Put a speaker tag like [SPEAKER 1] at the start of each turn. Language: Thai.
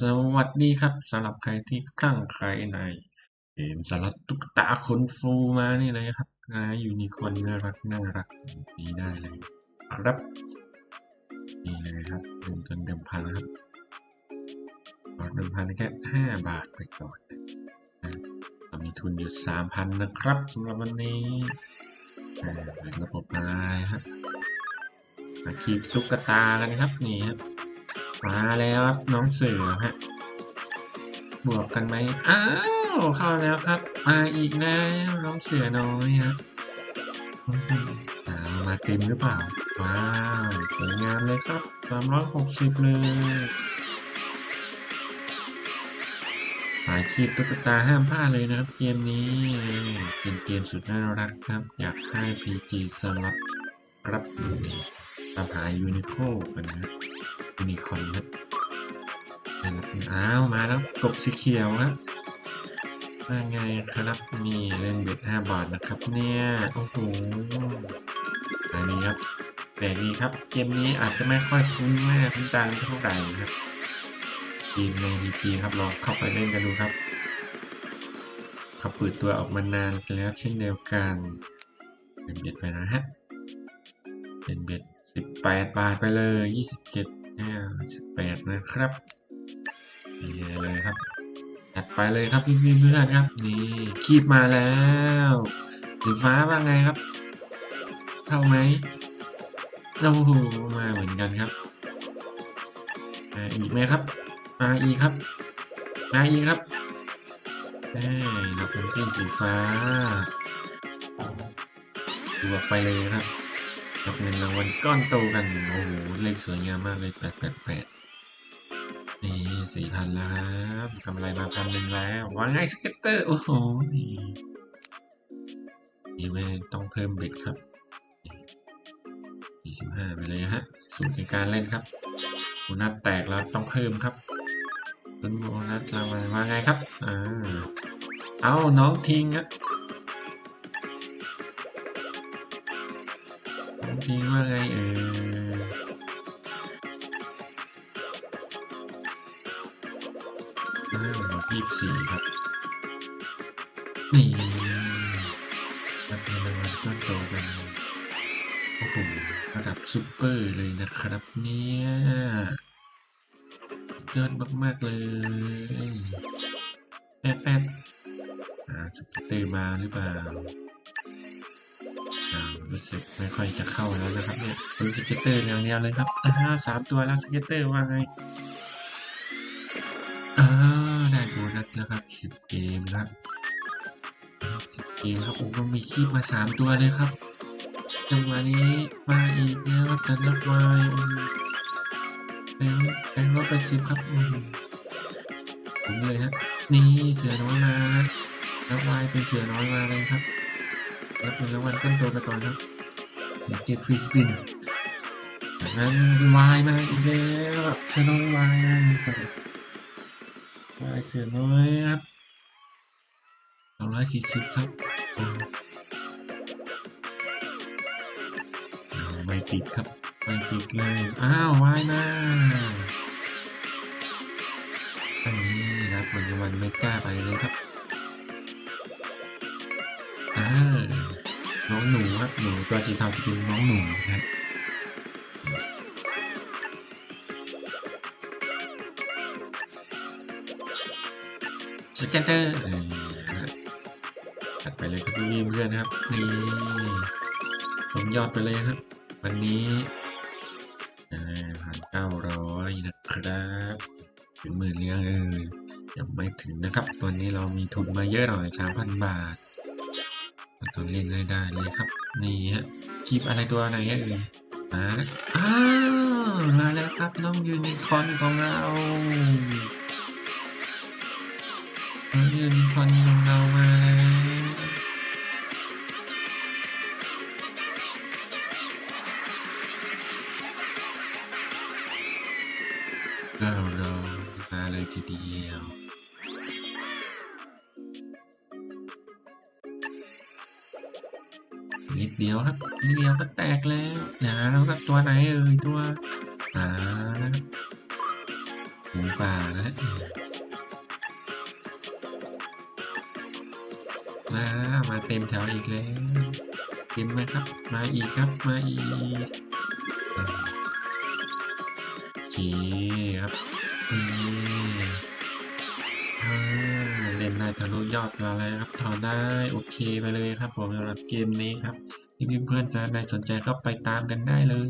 [SPEAKER 1] สวัสดีครับสำหรับใครที่คลั่งไคล้ในเกมสลัดตุ๊กตาขนฟูมานี่เลยครับนะยูนิคอร์นน่ารักน่ารักนี่ได้เลยครับ นี่เลยครับเริ่มต้นเดิมพันครับขอเดิมพันแค่ห้าบาทไปก่อนนะเรามีทุนอยู่สามพันนะครับสำหรับวันนี้อ่าเปิดระบบมาครับมาคีบตุ๊กตากันครับนี่ครับ มาแล้วน้องเสือฮะ บวกกันไหมอ้าวเข้าแล้วครับ มาอีกแล้วน้องเสือน้อยครับอื้อหืออ่ามาเต็มหรือเปล่า ว้าวสวยงามเลยครับสามร้อยหกสิบเลยสายคีบตุ๊กตาห้ามพลาดเลยนะครับ เกมนี้เป็นเกมสุดน่ารักครับ อยากให้ PG สลับครับ ตามหายูนิโคกันนะยูนิคอนนะครับอ้าวมาแล้วกบสีเขียวครับว่าไงครับนี่เล่นเบ็ดห้าบาทนะครับ เนี่ยโอ้โหอันนี้ครับแต่ดีครับ เกมนี้อาจจะไม่ค่อยคุ้นแม่คุ้นตาเท่าไหร่นะครับเกมในดีจีครับลองเข้าไปเล่นกันดูครับเขาเปิดตัวออกมานานแล้วเช่นเดียวกันเป็นเบ็ดไปนะฮะเป็นเบ็ด สิบแปดบาทไปเลยยี่สิบเจ็ดแปดนะครับนี่เลยครับจัดไปเลยครับพี่เพื่อนครับ นี่คีบมาแล้วสีฟ้าว่าไงครับ เท่าไหมโอ้โหมาเหมือนกันครับมาอีกไหมครับ มาอีกครับมาอีกครับเอ้ยเราเป็นสีฟ้าบวกไปเลยครับ รับเงินรางวัลก้อนโตกัน โอ้โห เลขสวยงามมากเลยแปดแปดแปดนี่สี่พันแล้วครับกำไรมาพันหนึ่งแล้ววางไงสเก็ตเตอร์ โอ้โห นี่ไม่ต้องเพิ่มเบ็ดครับสี่สิบห้าไปเลยฮะ สูตรในการเล่นครับโบนัสแตกแล้วต้องเพิ่มครับต้นโบนัสรางวัลว่าไงครับ อ่า เอาน้องทิ้งอะ จริงว่าไงเอออ้าวยี่สี่ครับ นี่รับเงินรางวัลก้อนโตกันโอ้โหระดับซูเปอร์เลยนะครับเนี่ยยอดมาก ๆ เลยแป๊บแป๊บอ่าสกิตเตอร์มาหรือเปล่า รู้สึกไม่ค่อยจะเข้าแล้วนะครับเนี่ยเป็นสเก็ตเตอร์อย่างเดียวเลยครับอ่าสามตัวแล้วสเก็ตเตอร์ว่าไงอ่าได้โบนัสแล้วครับสิบเกมครับสิบเกมครับผมก็มีคีบมาสามตัวเลยครับจังหวะนี้มาอีกแล้วครับจันรับไว้แบงค์แบงร้อยแปดสิบครับอืมผมเลยฮะนี่เสือน้อยมาแล้ววายเป็นเสือน้อยมาเลยครับ รับเงินรางวัลต้นตัวไปก่อนครับเจ็ดฟรีสปินจากนั้นวายมาอีกแล้วครับเสือน้อยวายครับวายเสือน้อยครับสองร้อยสี่สิบครับไม่ติดครับไม่ติดเลยอ้าววายมาอันนี้ครับเงินรางวัลไม่กล้าไปเลยครับ หนูครับหนูตัวสีเทาจะเป็นน้องหนูนะครับสแกนเตอร์เออจัดไปเลยครับพี่ๆเพื่อนนะครับนี่ผมยอดไปเลยครับ วันนี้อ่าผ่านเก้าร้อยนะครับ ถึงหมื่นเลี้ยงเออยังไม่ถึงนะครับวันนี้เรามีทุนมาเยอะหน่อยสามพันบาท ต้องเล่นให้ได้เลยครับ นี่ฮะคลิปอะไรตัวไหนเอ่ยมาแล้วอ้าวมาแล้วครับน้องยูนิคอนของเราน้องยูนิคอนของเรามาแล้วเราเรามาเลยทีเดียว เดียวครับนิดเดียวก็แตกแล้วนะแล้วก็ตัวไหนเอ่ยตัวอ่าครับหมูป่านะมามาเต็มแถวอีกแล้วเห็นไหมครับ มาอีกครับ มาอีกอ่าโอเคครับเล่นได้ทะลุยอดเราเลยครับถอนได้โอเคไปเลยครับผมสำหรับเกมนี้ครับ พี่เพื่อนๆจะได้สนใจก็ไปตามกันได้เลย